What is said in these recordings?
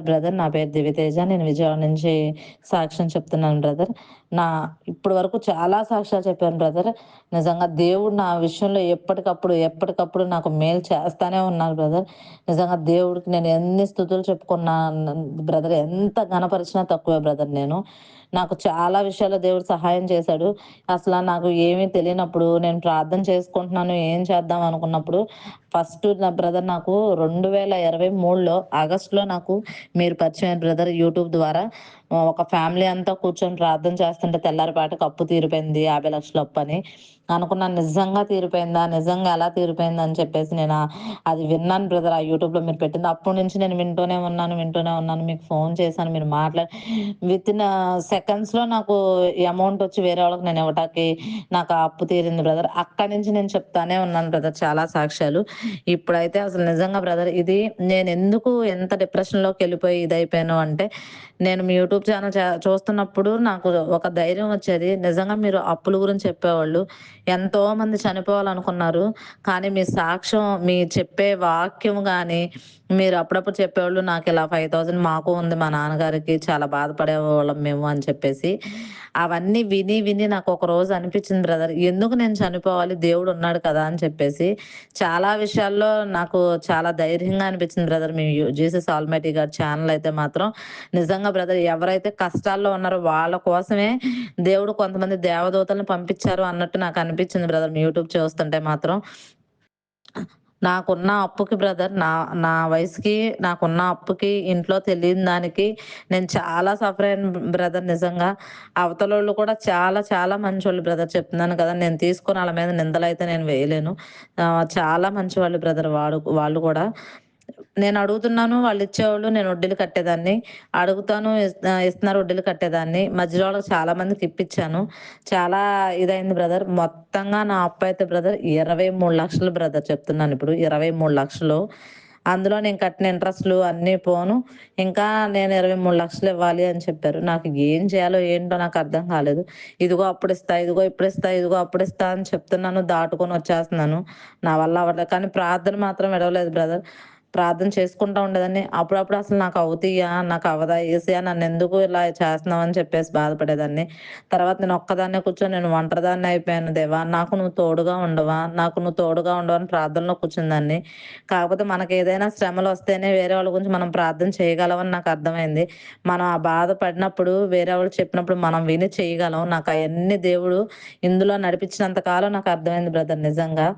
Brother నా పేరు దివితేజ. నేను విజయవాడ నుంచి సాక్ష్యం చెప్తున్నాను బ్రదర్. నా ఇప్పటి వరకు చాలా సాక్ష్యాలు చెప్పాను బ్రదర్. నిజంగా దేవుడు నా విషయంలో ఎప్పటికప్పుడు, ఎప్పటికప్పుడు నాకు మేలు చేస్తానే ఉన్నాను బ్రదర్. నిజంగా దేవుడికి నేను ఎన్ని స్థుతులు చెప్పుకున్నా బ్రదర్ ఎంత ఘనపరిచినా తక్కువే బ్రదర్ నేను. నాకు చాలా విషయాల్లో దేవుడు సహాయం చేశాడు. అసలు నాకు ఏమీ తెలియనప్పుడు నేను ప్రార్థన చేసుకుంటున్నాను. ఏం చేద్దాం అనుకున్నప్పుడు ఫస్ట్ నా బ్రదర్ నాకు 2023లో ఆగస్ట్‌లో నాకు మీరు పరిచయం బ్రదర్ యూట్యూబ్ ద్వారా. ఒక ఫ్యామిలీ అంతా కూర్చొని ప్రార్థన చేస్తాను చేస్తుంటే తెల్లారిపాటకి అప్పు తీరిపోయింది యాభై లక్షల అప్పు అని అనుకున్నాను నిజంగా తీరిపోయిందా? నిజంగా ఎలా తీరిపోయిందా? అని చెప్పేసి నేను అది విన్నాను బ్రదర్ ఆ యూట్యూబ్‌లో మీరు పెట్టింది. అప్పటి నుంచి నేను వింటూనే ఉన్నాను, వింటూనే ఉన్నాను. మీకు ఫోన్ చేశాను. మీరు మాట్లాడి మాట్లా సెకండ్స్ సెకండ్స్‌లో నాకు అమౌంట్ వచ్చి వేరే వాళ్ళకి నేను ఇవ్వటానికి నాకు అప్పు తీరింది బ్రదర్. అక్కడి నుంచి నేను చెప్తానే ఉన్నాను బ్రదర్ చాలా సాక్ష్యాలు. ఇప్పుడైతే అసలు నిజంగా బ్రదర్ ఇది నేను ఎందుకు ఎంత డిప్రెషన్‌లోకెళ్ళిపోయి ఇదైపోయాను అంటే, నేను మీ యూట్యూబ్ ఛానల్ చూస్తున్నప్పుడు నాకు ఒక ధైర్యం వచ్చేది. నిజంగా మీరు అప్పుల గురించి చెప్పేవాళ్ళు. ఎంతోమంది చనిపోవాలనుకున్నారు. కానీ మీ సాక్ష్యం, మీ చెప్పే వాక్యం కానీ మీరు అప్పుడప్పుడు చెప్పేవాళ్ళు నాకు ఇలా ఫైవ్ థౌజండ్ మాకు ఉంది మా నాన్నగారికి చాలా బాధపడేవాళ్ళం మేము అని చెప్పేసి. అవన్నీ విని, విని నాకు ఒక రోజు అనిపించింది బ్రదర్. ఎందుకు నేను చనిపోవాలి? దేవుడు ఉన్నాడు కదా! అని చెప్పేసి. చాలా విషయాల్లో నాకు చాలా ధైర్యంగా అనిపించింది బ్రదర్. మీ జీసస్ ఆల్మైటీ గారి ఛానల్ అయితే మాత్రం నిజంగా బ్రదర్ ఎవరైతే కష్టాల్లో ఉన్నారో వాళ్ళ కోసమే దేవుడు కొంతమంది దేవదూతలను పంపించారు అన్నట్టు నాకు అనిపించింది బ్రదర్. మీ యూట్యూబ్ చూస్తుంటే మాత్రం. నాకున్న అప్పుకి బ్రదర్ నా నా వయసుకి నాకున్న అప్పుకి ఇంట్లో తెలియని దానికి నేను చాలా సఫర్ అయ్యాను బ్రదర్ నిజంగా. అవతలోళ్ళు కూడా చాలా చాలా మంచివాళ్ళు బ్రదర్ చెప్తున్నాను కదా! నేను తీసుకొని వాళ్ళ మీద నిందలైతే నేను వేయలేను. చాలా మంచివాళ్ళు బ్రదర్ వాడు వాళ్ళు కూడా. నేను అడుగుతున్నాను వాళ్ళు ఇచ్చేవాళ్ళు. నేను వడ్డీలు కట్టేదాన్ని. అడుగుతాను ఇస్తున్నారు వడ్డీలు కట్టేదాన్ని. మధ్యలో వాళ్ళకి చాలా మందికి ఇప్పించాను. చాలా ఇదైంది బ్రదర్. మొత్తంగా నా అప్పయితే బ్రదర్ 23,00,000 బ్రదర్ చెప్తున్నాను ఇప్పుడు. 23,00,000 అందులో నేను కట్టిన ఇంట్రెస్ట్‌లు అన్నీ పోను. ఇంకా నేను 23,00,000 ఇవ్వాలి అని చెప్పారు. నాకు ఏం చేయాలో ఏంటో నాకు అర్థం కాలేదు. ఇదిగో అప్పుడు ఇస్తా ఇదిగో ఇప్పుడు ఇస్తా ఇదిగో అప్పుడు ఇస్తా అని చెప్తున్నాను. దాటుకొని వచ్చేస్తున్నాను. నా వల్ల అవ్వట్లేదు. కానీ ప్రార్థన మాత్రం విడవలేదు బ్రదర్. ప్రార్థన చేసుకుంటా ఉండేదాన్ని. అప్పుడప్పుడు అసలు నాకు అవుతాయా? నాకు అవ్వదా? నన్ను ఎందుకు ఇలా చేస్తున్నావు అని చెప్పేసి బాధపడేదాన్ని. తర్వాత నేను ఒక్కదాన్నే కూర్చొని నేను ఒంటరిదాన్ని అయిపోయాను దేవా! నాకు నువ్వు తోడుగా ఉండవా? నాకు నువ్వు తోడుగా ఉండవా? అని ప్రార్థనలో కూర్చుందాన్ని కాకపోతే మనకి ఏదైనా శ్రమలు వస్తేనే వేరే వాళ్ళ గురించి మనం ప్రార్థన చేయగలమని నాకు అర్థమైంది. మనం ఆ బాధ పడినప్పుడు వేరే వాళ్ళు చెప్పినప్పుడు మనం విని చేయగలం. నాకు అవన్నీ దేవుడు ఇందులో నడిపించినంత కాలం నాకు అర్థమైంది బ్రదర్ నిజంగా.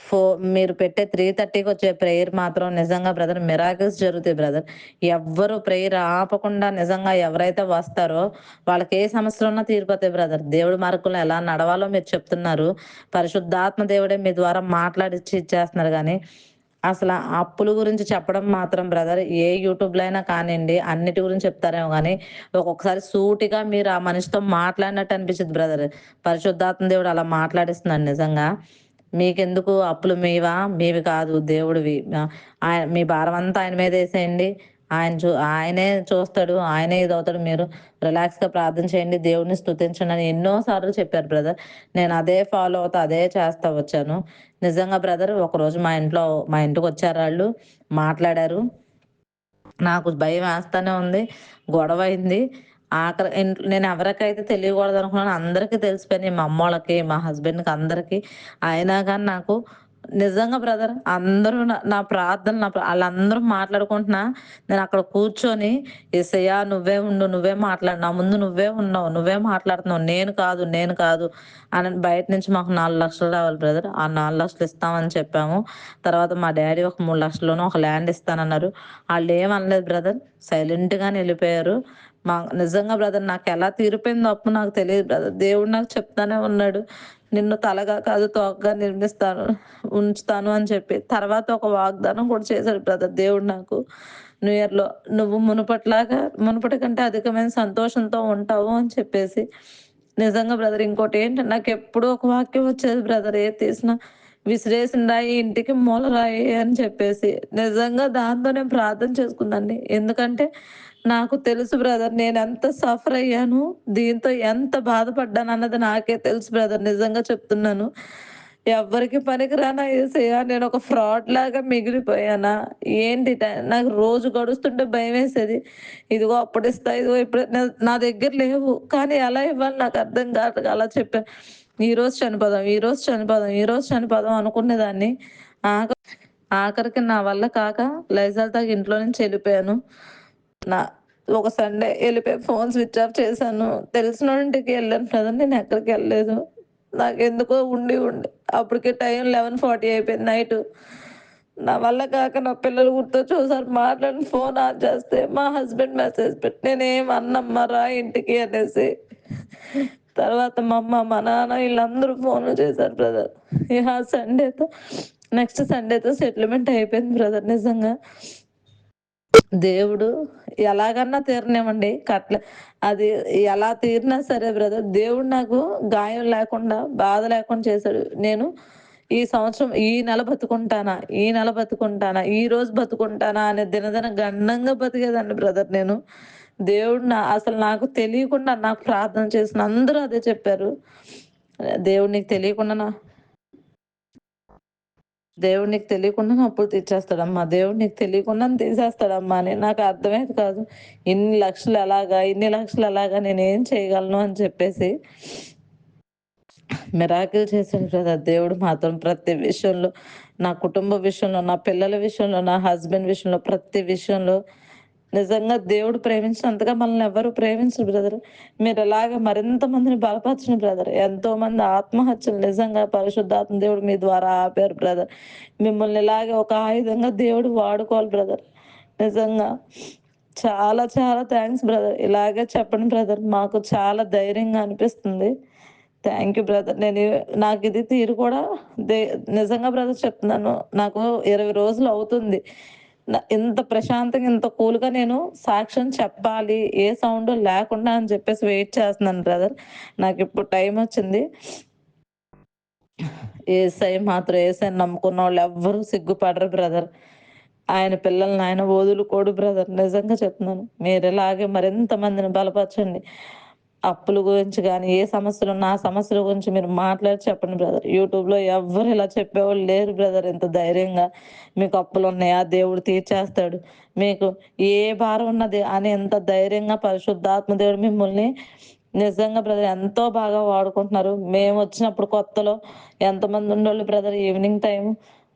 ఫో మీరు పెట్టే 3:30కి వచ్చే ప్రేయర్ మాత్రం నిజంగా బ్రదర్ మిరాకిల్స్ జరుగుతాయి బ్రదర్. ఎవ్వరు ప్రేయర్ ఆపకుండా నిజంగా ఎవరైతే వస్తారో వాళ్ళకి ఏ సమస్యలున్నా తీరిపోతాయి బ్రదర్. దేవుడి మార్గంలో ఎలా నడవాలో మీరు చెప్తున్నారు. పరిశుద్ధాత్మ దేవుడే మీ ద్వారా మాట్లాడిచ్చి ఇచ్చేస్తున్నారు కానీ అసలు అప్పుల గురించి చెప్పడం మాత్రం బ్రదర్ ఏ యూట్యూబ్‌లో అయినా కానివ్వండి అన్నిటి గురించి చెప్తారేమో కానీ ఒక్కొక్కసారి సూటిగా మీరు ఆ మనిషితో మాట్లాడినట్టు అనిపించింది బ్రదర్. పరిశుద్ధాత్మ దేవుడు అలా మాట్లాడిస్తున్నాడు నిజంగా. మీకెందుకు అప్పులు మీవా? మీవి కాదు దేవుడివి. ఆయన మీ మీ భారమంతా ఆయన మీదేసేయండి. ఆయన చూ ఆయనే చూస్తాడు. ఆయనే ఇదవుతాడు. మీరు రిలాక్స్‌గా ప్రార్థన చేయండి. దేవుడిని స్థుతించండి అని ఎన్నో సార్లు చెప్పారు బ్రదర్. నేను అదే ఫాలో అవుతా, అదే చేస్తా వచ్చాను. నిజంగా బ్రదర్ ఒకరోజు మా ఇంట్లో మా ఇంటికి వచ్చారు వాళ్ళు మాట్లాడారు. నాకు భయం వేస్తూనే ఉంది. గొడవ అయింది ఆకలి నేను ఎవరికైతే తెలియకూడదు అనుకున్నాను అందరికీ తెలిసిపోయినాయి. మా అమ్మోళ్ళకి, మా హస్బెండ్‌కి అందరికి. అయినా కానీ నాకు నిజంగా బ్రదర్ అందరూ నా ప్రార్థన నా వాళ్ళందరూ మాట్లాడుకుంటున్నా నేను అక్కడ కూర్చొని యేసయ్యా నువ్వే ఉండు, నువ్వే మాట్లాడు. నా ముందు నువ్వే ఉన్నావు. నువ్వే మాట్లాడుతున్నావు. నేను కాదు, నేను కాదు అని బయట నుంచి మాకు 4,00,000 రావాలి బ్రదర్. ఆ 4,00,000 ఇస్తామని చెప్పాము. తర్వాత మా డాడీ ఒక 3,00,000లోనో ఒక ల్యాండ్ ఇస్తానన్నారు. వాళ్ళు అనలేదు బ్రదర్. సైలెంట్‌గానే వెళ్ళిపోయారు మా నిజంగా బ్రదర్ నాకు ఎలా తీరిపోయిందో అప్పు నాకు తెలియదు బ్రదర్. దేవుడు నాకు చెప్తానే ఉన్నాడు. నిన్ను తలగా కాదు తోకగా నిర్మిస్తాను ఉంచుతాను అని చెప్పి. తర్వాత ఒక వాగ్దానం కూడా చేశాడు బ్రదర్ దేవుడు నాకు. న్యూ ఇయర్‌లో నువ్వు మునుపటిలాగా మునుపటి కంటే అధికమైన సంతోషంతో ఉంటావు అని చెప్పేసి. నిజంగా బ్రదర్ ఇంకోటి ఏంటంటే నాకు ఎప్పుడు ఒక వాక్యం వచ్చేది బ్రదర్ ఏ తీసినా విసిరేసిన రాయి ఇంటికి మూల రాయి అని చెప్పేసి. నిజంగా దాంతో నేను ప్రార్థన చేసుకున్నానండి. ఎందుకంటే నాకు తెలుసు బ్రదర్ నేను ఎంత సఫర్ అయ్యాను. దీంతో ఎంత బాధపడ్డాను అన్నది నాకే తెలుసు బ్రదర్ నిజంగా చెప్తున్నాను. ఎవరికి పనికిరానా ఏదో నేను ఒక ఫ్రాడ్ లాగా మిగిలిపోయానా? ఏంటి నాకు రోజు గడుస్తుంటే భయమేసేది. ఇదిగో అప్పుడిస్తా, ఇదిగో ఇప్పుడు నా దగ్గర లేవు. కానీ ఎలా ఇవ్వాలి నాకు అర్థం కాదు అలా చెప్పా. ఈరోజు చనిపోదాం, ఈరోజు చనిపోదాం, ఈరోజు చనిపోదాం అనుకునేదాన్ని. ఆఖ ఆఖరికి నా వల్ల కాక లైజాల్ తాగి ఇంట్లో నుంచి వెళ్ళిపోయాను నా ఒక సండే వెళ్ళిపోయి ఫోన్ స్విచ్ ఆఫ్ చేశాను. తెలిసిన ఇంటికి వెళ్ళాను కదా! నాకు ఎందుకో ఉండి ఉండి అప్పటికి టైం 11:40 అయిపోయింది నైట్ నా వల్ల కాక నా పిల్లలు గుర్తొచ్చి ఒకసారి మాట్లాడి ఫోన్ ఆన్ చేస్తే మా హస్బెండ్ మెసేజ్ పెట్టి నేనేం అన్నమ్మరా రా ఇంటికి అనేసి. తర్వాత మా అమ్మ, మా నాన్న వీళ్ళందరూ ఫోన్లు చేశారు బ్రదర్. ఇక సండేతో నెక్స్ట్ సండేతో సెటిల్మెంట్ అయిపోయింది బ్రదర్ నిజంగా. దేవుడు ఎలాగన్నా తీరనివ్వండి. కట్ల అది ఎలా తీరినా సరే బ్రదర్ దేవుడు నాకు గాయం లేకుండా, బాధ లేకుండా చేశాడు. నేను ఈ సంవత్సరం ఈ నెల బతుకుంటానా? ఈ నెల బతుకుంటానా? ఈ రోజు బతుకుంటానా? అనే దినదిన గండంగా బతికేదండి బ్రదర్ నేను. దేవుడు నా అసలు నాకు తెలియకుండా నాకు ప్రార్థన చేసిన అందరూ అదే చెప్పారు. దేవుడు నీకు తెలియకుండా నా దేవుడు నీకు తెలియకుండానే అప్పులు తీర్చేస్తాడమ్మా. దేవుడు నీకు తెలియకుండానే తీసేస్తాడమ్మా అని. నాకు అర్థమేది కాదు. ఇన్ని లక్షలు ఎలాగా? ఇన్ని లక్షలు ఎలాగా? నేనేం చేయగలను అని చెప్పేసి. మిరాకిల్ చేశాడు కదా దేవుడు మాత్రం ప్రతి విషయంలో. నా కుటుంబ విషయంలో, నా పిల్లల విషయంలో, నా హస్బెండ్ విషయంలో, ప్రతి విషయంలో నిజంగా దేవుడు ప్రేమించినంతగా మనల్ని ఎవరు ప్రేమించరు బ్రదర్. మీరు మీరిలాగ మరింత మందిని బలపరచండి బ్రదర్. ఎంతోమంది ఆత్మహత్యలు నిజంగా పరిశుద్ధాత్మ దేవుడు మీ ద్వారా ఆపారు బ్రదర్. మిమ్మల్ని ఇలాగే ఒక ఆయుధంగా దేవుడు వాడుకోవాలి బ్రదర్. నిజంగా. చాలా చాలా థ్యాంక్స్ బ్రదర్. ఇలాగే చెప్పండి బ్రదర్. మాకు చాలా ధైర్యంగా అనిపిస్తుంది. Thank you brother. నేను నాకు ఇది తీరు కూడా దే నిజంగా బ్రదర్ చెప్తున్నాను. నాకు 20 రోజులు అవుతుంది. ఎంత ఇంత ప్రశాంతంగా, ఇంత కూల్‌గా నేను సాక్ష్యం చెప్పాలి. ఏ సౌండ్ లేకుండా అని చెప్పేసి వెయిట్ చేస్తున్నాను బ్రదర్. నాకు ఇప్పుడు టైం వచ్చింది ఏసై మాత్రం ఏసై నమ్ముకున్న వాళ్ళు ఎవ్వరూ సిగ్గుపడరు బ్రదర్. ఆయన పిల్లల్ని ఆయన వదులుకోడు బ్రదర్. నిజంగా చెప్తున్నాను. మీరు ఇలాగే మరింత మందిని బలపరచండి. అప్పుల గురించి కానీ ఏ సమస్యలు ఉన్నా ఆ సమస్యల గురించి మీరు మాట్లాడి చెప్పండి బ్రదర్. యూట్యూబ్‌లో ఎవ్వరు ఇలా చెప్పేవాళ్ళు లేరు బ్రదర్ ఇంత ధైర్యంగా. మీకు అప్పులు ఉన్నాయా దేవుడు తీర్చేస్తాడు. మీకు ఏ భారం ఉన్నది అని ఎంత ధైర్యంగా పరిశుద్ధాత్మ దేవుడు మిమ్మల్ని నిజంగా బ్రదర్ ఎంతో బాగా వాడుకుంటున్నారు. మేము వచ్చినప్పుడు కొత్తలో ఎంతమంది ఉండేవాళ్ళు బ్రదర్ ఈవినింగ్ టైం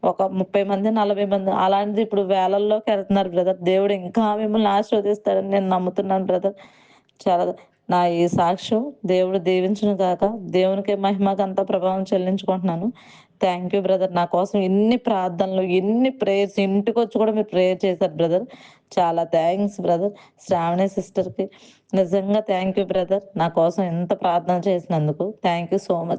ఒక 30 మంది, 40 మంది అలాంటిది ఇప్పుడు వేలల్లోకెళ్తున్నారు బ్రదర్. దేవుడు ఇంకా మిమ్మల్ని ఆశీర్వదిస్తాడని నేను నమ్ముతున్నాను బ్రదర్. చాలా నా ఈ సాక్ష్యం దేవుడు దీవించను కాక దేవునికి మహిమ, ప్రభావం చెల్లించుకుంటున్నాను. Thank you brother. నా కోసం ఎన్ని ప్రార్థనలు, ఎన్ని ప్రేయర్స్ ఇంటికి వచ్చి కూడా మీరు ప్రేయర్ చేశారు బ్రదర్. చాలా థ్యాంక్స్ బ్రదర్. శ్రావణి సిస్టర్‌కి నిజంగా థ్యాంక్ యూ బ్రదర్. నా కోసం ఇంత ప్రార్థన చేసినందుకు. Thank you so much.